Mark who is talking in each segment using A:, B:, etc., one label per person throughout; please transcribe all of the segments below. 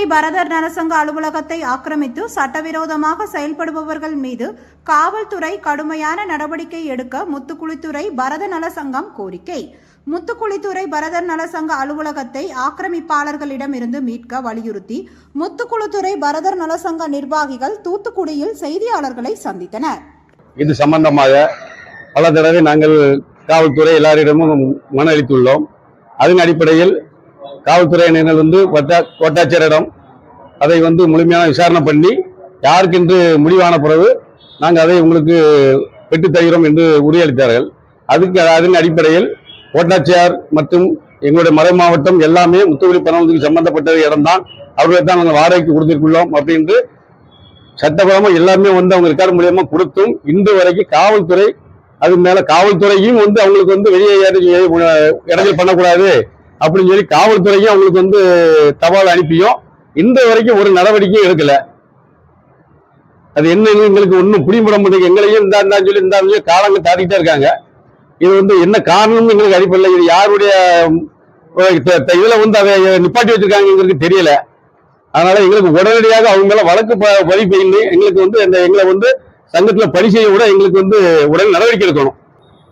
A: மதுரை பரதர் நரசங்க அலுவலகத்தை ஆக்கிரமித்து சட்டவிரோதமாக செயல்படுபவர்கள் மீது காவல்துறை கடுமையான நடவடிக்கை எடுக்க முத்துக்குளித்துறை பரத நலசங்கம் கோரிக்கை. முத்துக்குளித்துறை பரதர் நலசங்க அலுவலகத்தை ஆக்கிரமிப்பாளர்களிடமிருந்து மீட்க வலியுறுத்தி முத்துக்குளித்துறை பரதர் நலசங்க நிர்வாகிகள் தூத்துக்குடியில் செய்தியாளர்களை சந்தித்தனர்.
B: இது சம்பந்தமாக பல தடவை நாங்கள் காவல்துறை எல்லாரிடமும் மனு அளித்துள்ளோம். அதன் அடிப்படையில் காவல்துறையினர் வந்து வட்ட- கோட்டாட்சியரிடம் அதை வந்து முழுமையான விசாரணை பண்ணி யாருக்கென்று முடிவான பிறகு நாங்கள் அதை உங்களுக்கு பெற்று தருகிறோம் என்று உறுதியளித்தார்கள் அதுக்கு அதன் அடிப்படையில் கோட்டாட்சியார் மற்றும் எங்களுடைய மறை மாவட்டம் எல்லாமே முத்துக்குடி பணவத்துக்கு சம்பந்தப்பட்ட இடம்தான் அவர்களை தான் நாங்கள் வாடகைக்கு கொடுத்துருக்குள்ளோம் அப்படின்ட்டு சட்டபரமாக எல்லாமே வந்து அவங்க ரெக்கார்டு மூலியமாக கொடுத்தும் இன்று வரைக்கும் காவல்துறை அது மேலே காவல்துறையும் வந்து அவங்களுக்கு வந்து வெளியே ஏறி- இடைஞ்சல் பண்ணக்கூடாது அப்படின்னு சொல்லி காவல்துறையும் அவங்களுக்கு வந்து தபால் அனுப்பியும் இந்த வரைக்கும் ஒரு நடவடிக்கையும் எடுக்கல. அது என்னன்னு எங்களுக்கு ஒன்றும் புரியப்பட மாட்டேங்குது எங்களையும் இந்த இருந்தாலும் சொல்லி இந்த சொல்லி காலங்க தாட்டிக்கிட்டே இருக்காங்க. இது வந்து என்ன காரணம்னு எங்களுக்கு அடிப்படையில் இது யாருடைய இதில் வந்து அதை நிப்பாட்டி வச்சிருக்காங்க எங்களுக்கு தெரியல. அதனால எங்களுக்கு உடனடியாக அவங்க மேல வழக்கு ப- பதிவு பண்ணி எங்களுக்கு வந்து அந்த எங்களை வந்து சங்கத்துல பணி செய்ய விட எங்களுக்கு வந்து உடனே நடவடிக்கை எடுக்கணும்.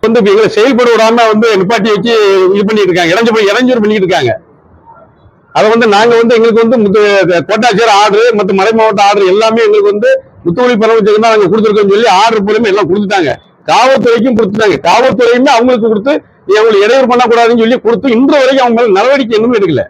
B: வந்து எங்களை செயல்பட விடாம வந்து நிப்பாட்டி வச்சு இது பண்ணிட்டு இருக்காங்க. இடைஞ்சு போய் இடைஞ்சூர் பண்ணிட்டு இருக்காங்க. அதை வந்து நாங்க வந்து எங்களுக்கு வந்து முத்து கோட்டாட்சியர் ஆர்டர் மற்ற மறை மாவட்ட ஆர்டர் எல்லாமே எங்களுக்கு வந்து முத்துவழி பரவச்சுக்கு தான் நாங்க கொடுத்துருக்கோம்னு சொல்லி ஆர்டர் மூலமா எல்லாம் கொடுத்துட்டாங்க. காவல்துறைக்கும் கொடுத்துட்டாங்க. காவல்துறையுமே அவங்களுக்கு கொடுத்து நீ அவங்களை இடையூறு பண்ணக்கூடாதுன்னு சொல்லி கொடுத்து இன்று வரைக்கும் அவங்க மேல நடவடிக்கை இன்னும் எடுக்கல.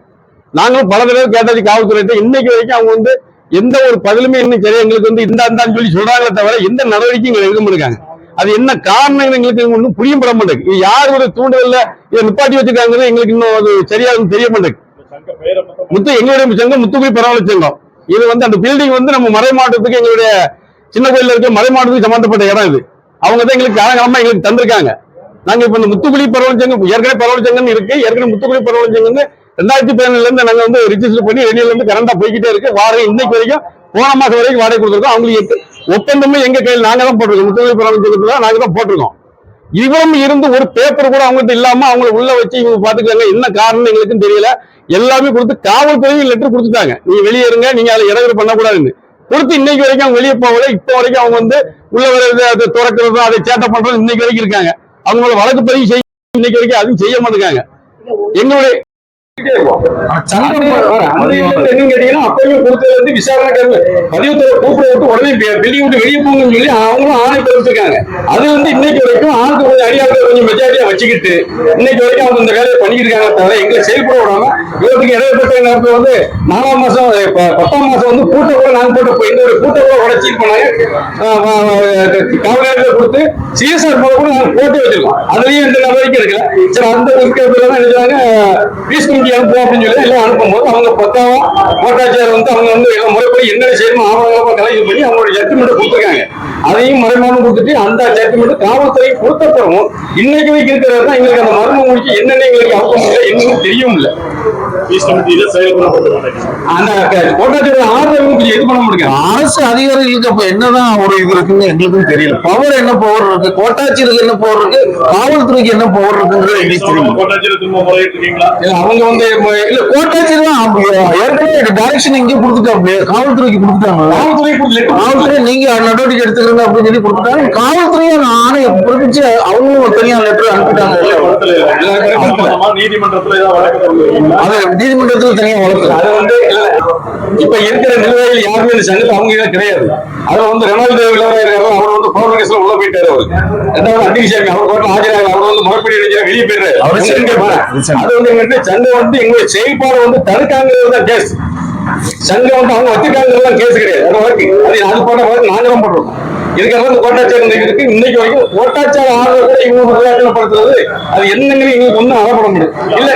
B: நாங்களும் பல தடவை கேட்டாச்சு காவல்துறையிட்ட. இன்னைக்கு வரைக்கும் அவங்க வந்து எந்த ஒரு பதிலுமே இன்னும் சரி எங்களுக்கு வந்து இந்த அந்தான்னு சொல்லி சொல்றாங்களே தவிர எந்த நடவடிக்கையும் எங்களுக்கு எடுக்க மாட்டாங்க அது என்ன காரணம் எங்களுக்கு ஒன்றும் புரிய பட மாட்டேங்குது. இது யாரோட தூண்டுதல்ல இதை நிப்பாட்டி வச்சிருக்காங்கன்னு எங்களுக்கு இன்னும் அது சரியா தெரிய மாட்டேங்குது. முத்து எங்களுடைய சங்கம் முத்துக்குடி பரவாயில்ல சங்கம். இது வந்து அந்த பில்டிங் வந்து நம்ம மறை மாவட்டத்துக்கு எங்களுடைய சின்ன கோயில இருக்க மறை மாவட்டத்துக்கு சம்பந்தப்பட்ட இடம் இது. அவங்க தான் எங்களுக்கு காலகாலமா எங்களுக்கு தந்திருக்காங்க. நாங்க இப்ப இந்த முத்துக்குடி பரவல் சங்கம் ஏற்கனவே பரவல் சங்கம் இருக்கு. ஏற்கனவே முத்துக்குடி பரவல் சங்கம் ரெண்டாயிரத்தி பதினேழுல இருந்து நாங்க வந்து ரிஜிஸ்டர் பண்ணி வெளியில இருந்து கரண்டா போய்கிட்டே இருக்கு. வாடகை இன்னைக்கு வரைக்கும் போன மாசம் வரைக்கும் வாடகை கொடுத்துருக்கோம். அவங்களுக்கு ஒப்பந்தமும் எங்க கையில் நாங்க தான் போட்டிருக்கோம். முத்துக்குடி பரவல் சங்கத்துல நாங்க தான் போட்டிருக்கோம். இவரும் இருந்து ஒரு பேப்பர் கூட அவங்ககிட்ட இல்லாம அவங்களை உள்ள வச்சு இவங்க பாத்துக்கிறாங்க என்ன காரணம் எங்களுக்கும் தெரியல. எல்லாமே கொடுத்து காவல்துறையும் லெட்டர் கொடுத்துட்டாங்க. நீங்க வெளியே இருங்க நீங்க அதை இடஒதுக்கீடு பண்ணக்கூடாதுன்னு. கொடுத்து இன்னைக்கு வரைக்கும் அவங்க வெளியே போகல. இப்போ வரைக்கும் அவங்க வந்து உள்ள வர்றது அதை திறக்கிறது அதை சேட்டை பண்றது இன்னைக்கு வரைக்கும் இருக்காங்க. அவங்களோட வழக்கு பதிவு செய்ய இன்னைக்கு வரைக்கும் அதுவும் செய்ய மாட்டேங்காங்க எங்களுடைய பதிவுத்துறை கூப்பிட உடனே வெளியே விட்டு வெளியே போங்கன்னு சொல்லி அவங்களும் ஆணை தெரிவிச்சிருக்காங்க அது வந்து இன்னைக்கு வரைக்கும் ஆளுக்கு கொஞ்சம் கொஞ்சம் மெஜாரிட்டியா வச்சுக்கிட்டு இன்னைக்கு வரைக்கும் அவங்க இந்த வேலையை பண்ணிட்டு இருக்காங்க தவிர எங்களை செயல்பட விடாம இவருக்கு இடைப்பட்ட நேரத்தில் வந்து நாலாம் மாசம் பத்தாம் மாசம் வந்து கூட்ட கூட நாங்க போட்டு இந்த ஒரு கூட்ட கூட உடச்சி பண்ணாங்க அஹ், அஹ், காவல் நிலையத்துல கொடுத்து சிஎஸ்ஆர் கூட நாங்க போட்டு வச்சிருக்கோம். அதுலயும் எந்த நடவடிக்கை எடுக்கல சரி அந்த இருக்கிறதுல தான் நினைச்சாங்க பீஸ் கமிட்டி அனுப்புவோம் அப்படின்னு சொல்லி எல்லாம் அனுப்பும்போது அவங்க பத்தாவா கோட்டாட்சியர் வந்து அவங்க வந்து எல்லாம் முறைப்படி என்ன செய்யணும் ஆவணங்களா கலைவு பண்ணி அவங்களோட ஜட்ஜ்மெண்ட் கொடுத்துருக்காங்க. அதையும் மறைமானம் கொடுத்துட்டு அந்த ஜட்ஜ்மெண்ட் காவல்துறை கொடுத்த பிறகும் இன்னைக்கு வரைக்கும் இருக்கிறது தான் எங்களுக்கு அந்த மர்மம் முடிச்சு என்னென்ன எங்களுக்கு அவசரம் இல்லை என்னன்னு தெரியவும் இல்லை
C: அரசு அதிகாரிகளுக்கு அப்ப என்னதான் ஒரு இது இருக்குன்னு எங்களுக்கும் தெரியல. பவர் என்ன பவர் இருக்கு? கோட்டாட்சியருக்கு என்ன பவர் இருக்கு? காவல்துறைக்கு என்ன பவர் இருக்குங்கிறது எங்களுக்கு
B: இல்ல, அவங்க வந்து
C: இல்ல கோட்டாட்சியர் தான் அவங்க ஏற்கனவே டைரக்ஷன் இங்கே கொடுத்துட்டாங்க காவல்துறைக்கு கொடுத்துட்டாங்க.
B: காவல்துறை
C: காவல்துறை நீங்க நடவடிக்கை எடுத்துக்கிறீங்க அப்படின்னு சொல்லி கொடுத்துட்டாங்க. காவல்துறையும் ஆணையை பிறப்பிச்சு அவங்களும் தனியா லெட்டர் அனுப்பிட்டாங்க
D: இல்ல. நீதிமன்றத்துல
C: அது நீதிமன்றத்துல தனியா வளர்த்து
B: அது வந்து இல்ல, இப்ப இருக்கிற நிர்வாகிகள் யாருமே இந்த சங்கத்துல அவங்க கிடையாது. அதுல வந்து ரெனால்டு இருக்காரு அவர் வந்து பவர் கேஸ்ல போயிட்டாரு அவர். ரெண்டாவது அட்டிவிசாமி அவர் கோட்டில் ஆஜராக அவர் வந்து முறைப்படி அடிச்சா வெளியே போயிடுறாரு. அது வந்து எங்கிட்ட சங்கம் வந்து எங்களுடைய செயல்பாடு வந்து தடுக்காங்கிறது தான் கேஸ் சங்கம் வந்து அவங்க வச்சுட்டாங்கிறது கேஸ் கிடையாது. அது வரைக்கும் அது அது போட்ட வழக்கு நாங்க தான் பண்றோம் இதுக்காக இந்த கோட்டாச்சாரம் இன்னைக்கு இருக்கு. இன்னைக்கு வரைக்கும் கோட்டாச்சாரம் ஆர்டர் கூட இவங்க விளையாட்டுப்படுத்துறது அது என்னங்கிறது எங்களுக்கு ஒன்றும் அறப்பட முடியும் இல்ல.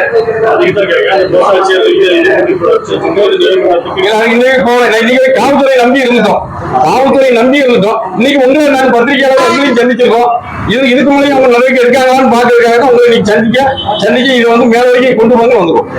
B: இன்னைக்கு போகல. இன்னைக்கு காவல்துறை நம்பி இருந்தோம் காவல்துறை நம்பி இருந்தோம் இன்னைக்கு உங்களை நான் பத்திரிகையாளர் உங்களையும் சந்திச்சிருக்கோம். இது இதுக்கு முன்னாடி அவங்க நடவடிக்கை எடுக்காங்களான்னு பாக்குறதுக்காக தான் உங்களை இன்னைக்கு சந்திக்க சந்திக்க இது வந்து மேல வரைக்கும் கொண்டு வந்து வந்துடும்